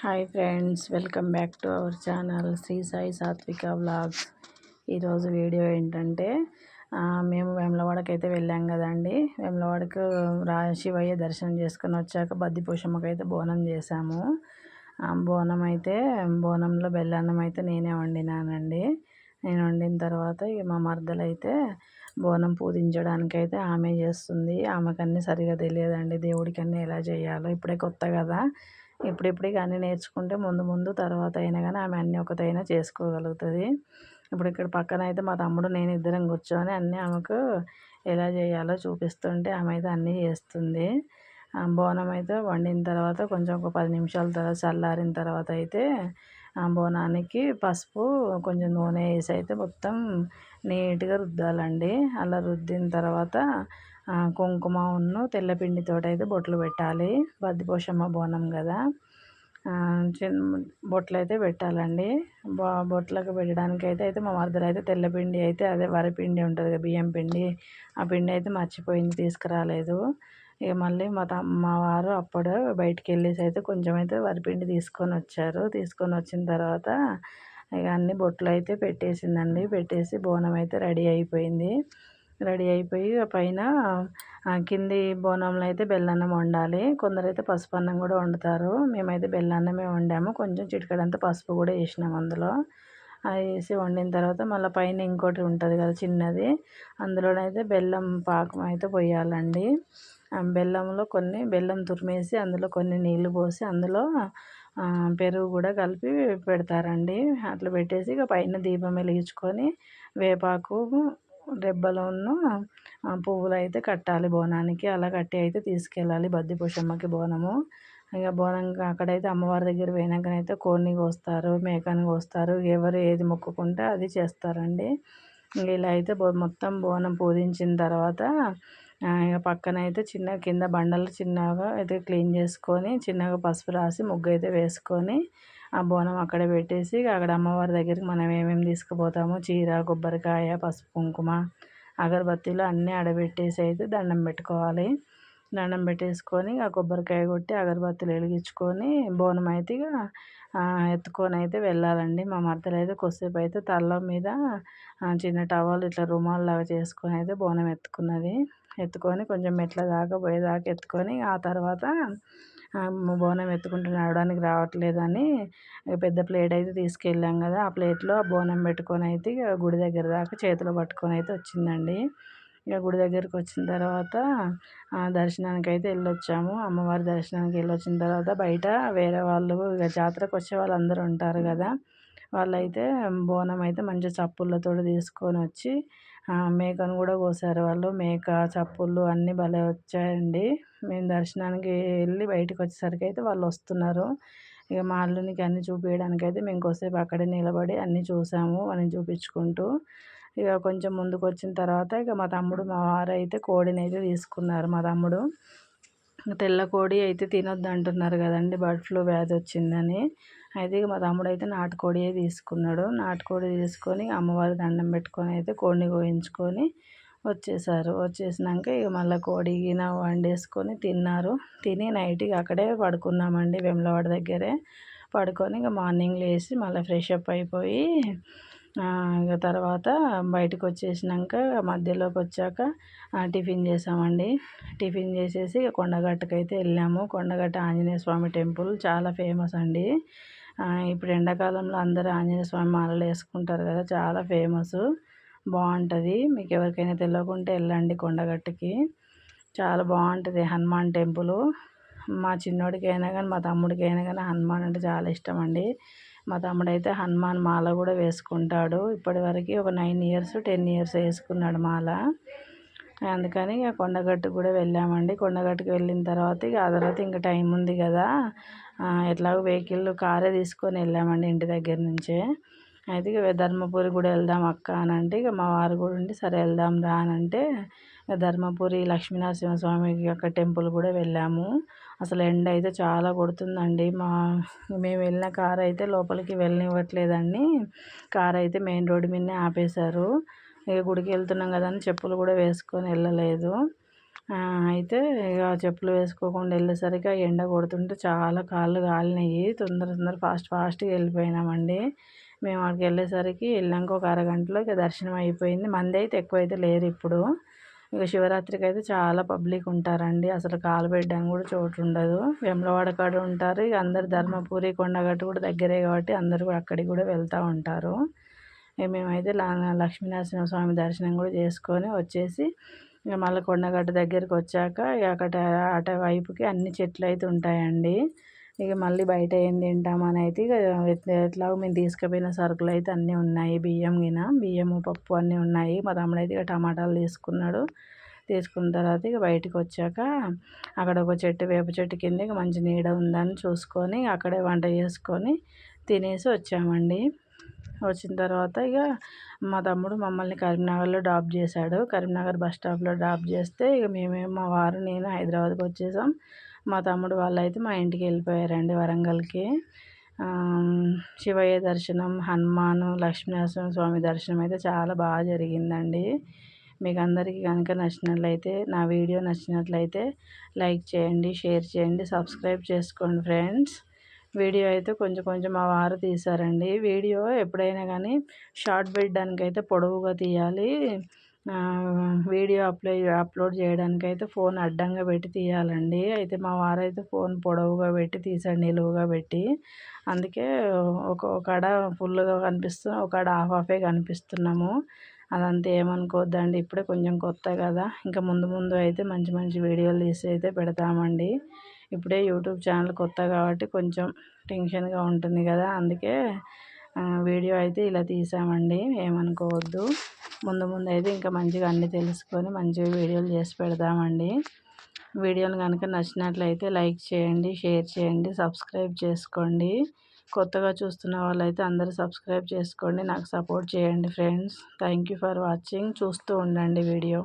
Hi friends welcome back to our channel Shri Sai Satvika vlogs. ఈరోజు video ఏంటంటే మేము వేములవాడకి అయితే వెళ్ళాం కదండి. వేములవాడకు రా శివయ్య దర్శనం చేసుకుని వచ్చాక బద్దిపోషమ్మకి అయితే బోనం చేశాము. బోనం అయితే బోనంలో బెల్లన్నం అయితే నేనే వండినానండి. నేను వండిన తర్వాత ఇక మా మరదలు అయితే బోనం పూజించడానికి అయితే ఆమె చేస్తుంది. ఆమెకన్నీ సరిగా తెలియదండి దేవుడికన్నీ ఎలా చేయాలో. ఇప్పుడే కొత్త కదా. ఇప్పుడిప్పుడు అన్నీ నేర్చుకుంటే ముందు ముందు తర్వాత అయినా కానీ ఆమె అన్నీ ఒకటైనా చేసుకోగలుగుతుంది. ఇప్పుడు ఇక్కడ పక్కన అయితే మా తమ్ముడు నేను ఇద్దరం కూర్చొని అన్నీ ఆమెకు ఎలా చేయాలో చూపిస్తుంటే ఆమె అయితే అన్నీ చేస్తుంది. బోనం అయితే వండిన తర్వాత కొంచెం ఒక పది నిమిషాల తర్వాత చల్లారిన తర్వాత అయితే బోనానికి పసుపు కొంచెం నూనె వేసి అయితే మొత్తం నీట్గా రుద్దాలండి. అలా రుద్దిన తర్వాత కుంకుమ ఉన్ను తెల్లపిండితో అయితే బొట్లు పెట్టాలి. బద్దిపోషమ్మ బోనం కదా చిన్న బొట్లు అయితే పెట్టాలండి. బొట్లకు పెట్టడానికి అయితే అయితే మా మరదలు అయితే తెల్లపిండి అయితే అదే వరిపిండి ఉంటుంది కదా బియ్యం పిండి. ఆ పిండి అయితే మర్చిపోయింది తీసుకురాలేదు. ఇక మళ్ళీ మా మా వారు అప్పుడు బయటికి వెళ్ళేసి అయితే కొంచెం అయితే వరిపిండి తీసుకొని వచ్చారు తీసుకొని వచ్చిన తర్వాత ఇక అన్ని బొట్లు అయితే పెట్టేసిందండి. పెట్టేసి బోనం అయితే రెడీ అయిపోయింది. రెడీ అయిపోయి పైన కింది బోనంలో అయితే బెల్లన్నం వండాలి. కొందరైతే పసుపు అన్నం కూడా వండుతారు. మేమైతే బెల్లన్నమే వండాము. కొంచెం చిటికడంతా పసుపు కూడా వేసినాము అందులో. అది వేసి వండిన తర్వాత మళ్ళీ పైన ఇంకోటి ఉంటుంది కదా చిన్నది. అందులోనైతే బెల్లం పాకం అయితే పోయాలండి. బెల్లంలో కొన్ని బెల్లం తురిమేసి అందులో కొన్ని నీళ్ళు పోసి అందులో పెరుగు కూడా కలిపి పెడతారండి. అట్లా పెట్టేసి ఇక పైన దీపం వెలిగించుకొని వేపాకు రెబ్బలును పువ్వులు అయితే కట్టాలి బోనానికి. అలా కట్టి అయితే తీసుకెళ్ళాలి బద్దిపోషమ్మకి బోనము. ఇక బోనం అక్కడైతే అమ్మవారి దగ్గర పోయినాకనైతే కోడిని కోస్తారు మేకని కోస్తారు ఎవరు ఏది మొక్కుకుంటే అది చేస్తారండి. ఇలా అయితే మొత్తం బోనం పూజించిన తర్వాత ఇక పక్కన అయితే చిన్న కింద బండలు చిన్నగా అయితే క్లీన్ చేసుకొని చిన్నగా పసుపు రాసి ముగ్గు అయితే వేసుకొని ఆ బోనం అక్కడ పెట్టేసి అక్కడ అమ్మవారి దగ్గరికి మనం ఏమేమి తీసుకుపోతామో చీర కొబ్బరికాయ పసుపు కుంకుమ అగరబత్తీలు అన్నీ ఆడబెట్టేసి అయితే దండం పెట్టుకోవాలి. దండం పెట్టేసుకొని ఆ కొబ్బరికాయ కొట్టి అగరబత్తులు వెలిగించుకొని బోనం అయితే ఇక ఎత్తుకొని అయితే వెళ్ళాలండి. మా మరదలు అయితే కొద్దిసేపు అయితే తల్ల మీద చిన్న టవల్ ఇట్లా రుమాల్ లాగా చేసుకొని అయితే బోనం ఎత్తుకున్నది. ఎత్తుకొని కొంచెం మెట్ల దాకా పోయేదాకా ఎత్తుకొని ఆ తర్వాత బోనం ఎత్తుకుంటూ నడవడానికి రావట్లేదని పెద్ద ప్లేట్ అయితే తీసుకెళ్ళాం కదా. ఆ ప్లేట్లో బోనం పెట్టుకొని అయితే గుడి దగ్గర దాకా చేతిలో పట్టుకొని అయితే వచ్చిందండి. ఇక గుడి దగ్గరికి వచ్చిన తర్వాత దర్శనానికి అయితే వెళ్ళొచ్చాము. అమ్మవారి దర్శనానికి వెళ్ళొచ్చిన తర్వాత బయట వేరే వాళ్ళు ఇక జాతరకు వచ్చే వాళ్ళందరూ ఉంటారు కదా. వాళ్ళైతే బోనం అయితే మంచి చప్పుళ్ళతో తీసుకొని వచ్చి మేకను కూడా కోసారు వాళ్ళు. మేక చప్పుళ్ళు అన్నీ భలే వచ్చాయండి. మేము దర్శనానికి వెళ్ళి బయటకు వచ్చేసరికి అయితే వాళ్ళు వస్తున్నారు. ఇక మా అల్లునికి అన్నీ చూపించడానికి అయితే మేము కొద్దిసేపు అక్కడే నిలబడి అన్నీ చూసాము అని చూపించుకుంటూ ఇక కొంచెం ముందుకు వచ్చిన తర్వాత ఇక మా తమ్ముడు మా వారు అయితే కోడిని అయితే తీసుకున్నారు. మా తమ్ముడు తెల్ల కోడి అయితే తినొద్దు అంటున్నారు కదండి బర్డ్ ఫ్లూ వ్యాధి వచ్చిందని. అయితే ఇక మా తమ్ముడు అయితే నాటుకోడియే తీసుకున్నాడు. నాటుకోడి తీసుకొని అమ్మవారి దండం పెట్టుకొని అయితే కోడిని కోయించుకొని వచ్చేసారు. వచ్చేసినాక ఇక మళ్ళీ కోడి గిన వండేసుకొని తిన్నారు. తిని నైట్ ఇక అక్కడే పడుకున్నామండి వెమ్లవాడ దగ్గరే. పడుకొని ఇక మార్నింగ్ లేచి మళ్ళీ ఫ్రెష్ అప్ అయిపోయి ఇక తర్వాత బయటకు వచ్చేసినాక మధ్యలోకి వచ్చాక టిఫిన్ చేసామండి. టిఫిన్ చేసేసి కొండగట్టుకు అయితే వెళ్ళాము. కొండగట్ట ఆంజనేయ స్వామి టెంపుల్ చాలా ఫేమస్ అండి. ఇప్పుడు ఎండాకాలంలో అందరూ ఆంజనేయ స్వామి మాలలు వేసుకుంటారు కదా చాలా ఫేమస్. బాగుంటుంది. మీకు ఎవరికైనా తెలియకుంటే వెళ్ళండి కొండగట్టుకి. చాలా బాగుంటుంది హనుమాన్ టెంపుల్. మా చిన్నోడికి అయినా కానీ మా తమ్ముడికి అయినా కానీ హనుమాన్ అంటే చాలా ఇష్టం అండి మా తమ్ముడు అయితే హనుమాన్ మాల కూడా వేసుకుంటాడు. ఇప్పటివరకు ఒక నైన్ ఇయర్స్ టెన్ ఇయర్స్ వేసుకున్నాడు మాల. అందుకని ఇక కొండగట్టు కూడా వెళ్ళామండి. కొండగట్టుకు వెళ్ళిన తర్వాత ఇక ఆ తర్వాత ఇంకా టైం ఉంది కదా. ఎట్లాగో వెహికల్ కారే తీసుకొని వెళ్ళామండి ఇంటి దగ్గర నుంచే. అయితే ఇక ధర్మపురి కూడా వెళ్దాం అక్క అని అంటే ఇక మా వారు కూడా ఉండి సరే వెళ్దాం రా అని అంటే ధర్మపురి లక్ష్మీనరసింహస్వామి యొక్క టెంపుల్ కూడా వెళ్ళాము. అసలు ఎండ అయితే చాలా కొడుతుందండి. మా మేము వెళ్ళిన కార్ అయితే లోపలికి వెళ్ళనివ్వట్లేదండి. కార్ అయితే మెయిన్ రోడ్డు మీదనే ఆపేశారు. ఇక గుడికి వెళ్తున్నాం కదా అని చెప్పులు కూడా వేసుకొని వెళ్ళలేదు. అయితే ఇక చెప్పులు వేసుకోకుండా వెళ్ళేసరికి ఎండ కొడుతుంటే చాలా కాళ్ళు కాలినాయి తొందర తొందర ఫాస్ట్ ఫాస్ట్గా వెళ్ళిపోయినామండి. మేము అక్కడికి వెళ్ళేసరికి వెళ్ళాక ఒక అరగంటలో ఇక దర్శనం అయిపోయింది. మంది అయితే ఎక్కువ అయితే లేరు ఇప్పుడు. ఇక శివరాత్రికి అయితే చాలా పబ్లిక్ ఉంటారండి. అసలు కాలు పెట్టడానికి కూడా చోటు ఉండదు. వెమ్లవాడ కాడ ఉంటారు. ఇక అందరు ధర్మపురి కొండగట్టు కూడా దగ్గరే కాబట్టి అందరు కూడా అక్కడికి కూడా వెళ్తూ ఉంటారు. ఇక మేమైతే లక్ష్మీనరసింహ స్వామి దర్శనం కూడా చేసుకొని వచ్చేసి ఇక మళ్ళీ కొండగట్టు దగ్గరికి వచ్చాక ఇక అక్కడ అటువైపుకి అన్ని చెట్లు అయితే ఉంటాయండి. ఇక మళ్ళీ బయట ఏం తింటామని అయితే ఇక ఎట్లాగో మేము తీసుకుపోయిన సరుకులు అయితే అన్నీ ఉన్నాయి. బియ్యం గిన బియ్యము పప్పు అన్నీ ఉన్నాయి. మా తమ్ముడు అయితే ఇక టమాటాలు తీసుకున్నాడు. తీసుకున్న తర్వాత ఇక బయటకు వచ్చాక అక్కడ ఒక చెట్టు వేప చెట్టు కింద ఇక మంచి నీడ ఉందని చూసుకొని అక్కడే వంట చేసుకొని తినేసి వచ్చామండి. వచ్చిన తర్వాత ఇక మా తమ్ముడు మమ్మల్ని కరీంనగర్లో డ్రాప్ చేశాడు. కరీంనగర్ బస్ స్టాప్లో డ్రాప్ చేస్తే ఇక మేమే మా వారు నేను హైదరాబాద్కి వచ్చేసాం. మా తమ్ముడు వాళ్ళు అయితే మా ఇంటికి వెళ్ళిపోయారండి వరంగల్కి. శివయ్య దర్శనం హనుమాన్ లక్ష్మీనరసింహ స్వామి దర్శనం అయితే చాలా బాగా జరిగిందండి. మీకు అందరికీ కనుక నచ్చినట్లయితే నా వీడియో నచ్చినట్లయితే లైక్ చేయండి షేర్ చేయండి సబ్స్క్రైబ్ చేసుకోండి ఫ్రెండ్స్. వీడియో అయితే కొంచెం కొంచెం మా వారు తీశారండి. వీడియో ఎప్పుడైనా కానీ షార్ట్ పెట్టడానికి అయితే పొడవుగా తీయాలి. వీడియో అప్లై అప్లోడ్ చేయడానికి అయితే ఫోన్ అడ్డంగా పెట్టి తీయాలండి. అయితే మా వారైతే ఫోన్ పొడవుగా పెట్టి తీసాడు నిలువుగా పెట్టి అందుకే ఒక ఒకడ ఫుల్గా కనిపిస్తూ ఒకడ హాఫ్ హాఫే కనిపిస్తున్నాము. అదంతా ఏమనుకోవద్దండి ఇప్పుడే కొంచెం కొత్త కదా. ఇంకా ముందు ముందు అయితే మంచి మంచి వీడియోలు తీసి అయితే పెడతామండి. ఇప్పుడే యూట్యూబ్ ఛానల్ కొత్త కాబట్టి కొంచెం టెన్షన్గా ఉంటుంది కదా అందుకే వీడియో అయితే ఇలా తీసామండి. ఏమనుకోవద్దు. ముందు ముందు అయితే ఇంకా మంచిగా అన్నీ తెలుసుకొని మంచిగా వీడియోలు చేసి పెడదామండి. వీడియోలు కనుక నచ్చినట్లయితే లైక్ చేయండి షేర్ చేయండి సబ్స్క్రైబ్ చేసుకోండి. కొత్తగా చూస్తున్న వాళ్ళైతే అందరూ సబ్స్క్రైబ్ చేసుకోండి. నాకు సపోర్ట్ చేయండి ఫ్రెండ్స్. Thank for watching. చూస్తూ ఉండండి వీడియో.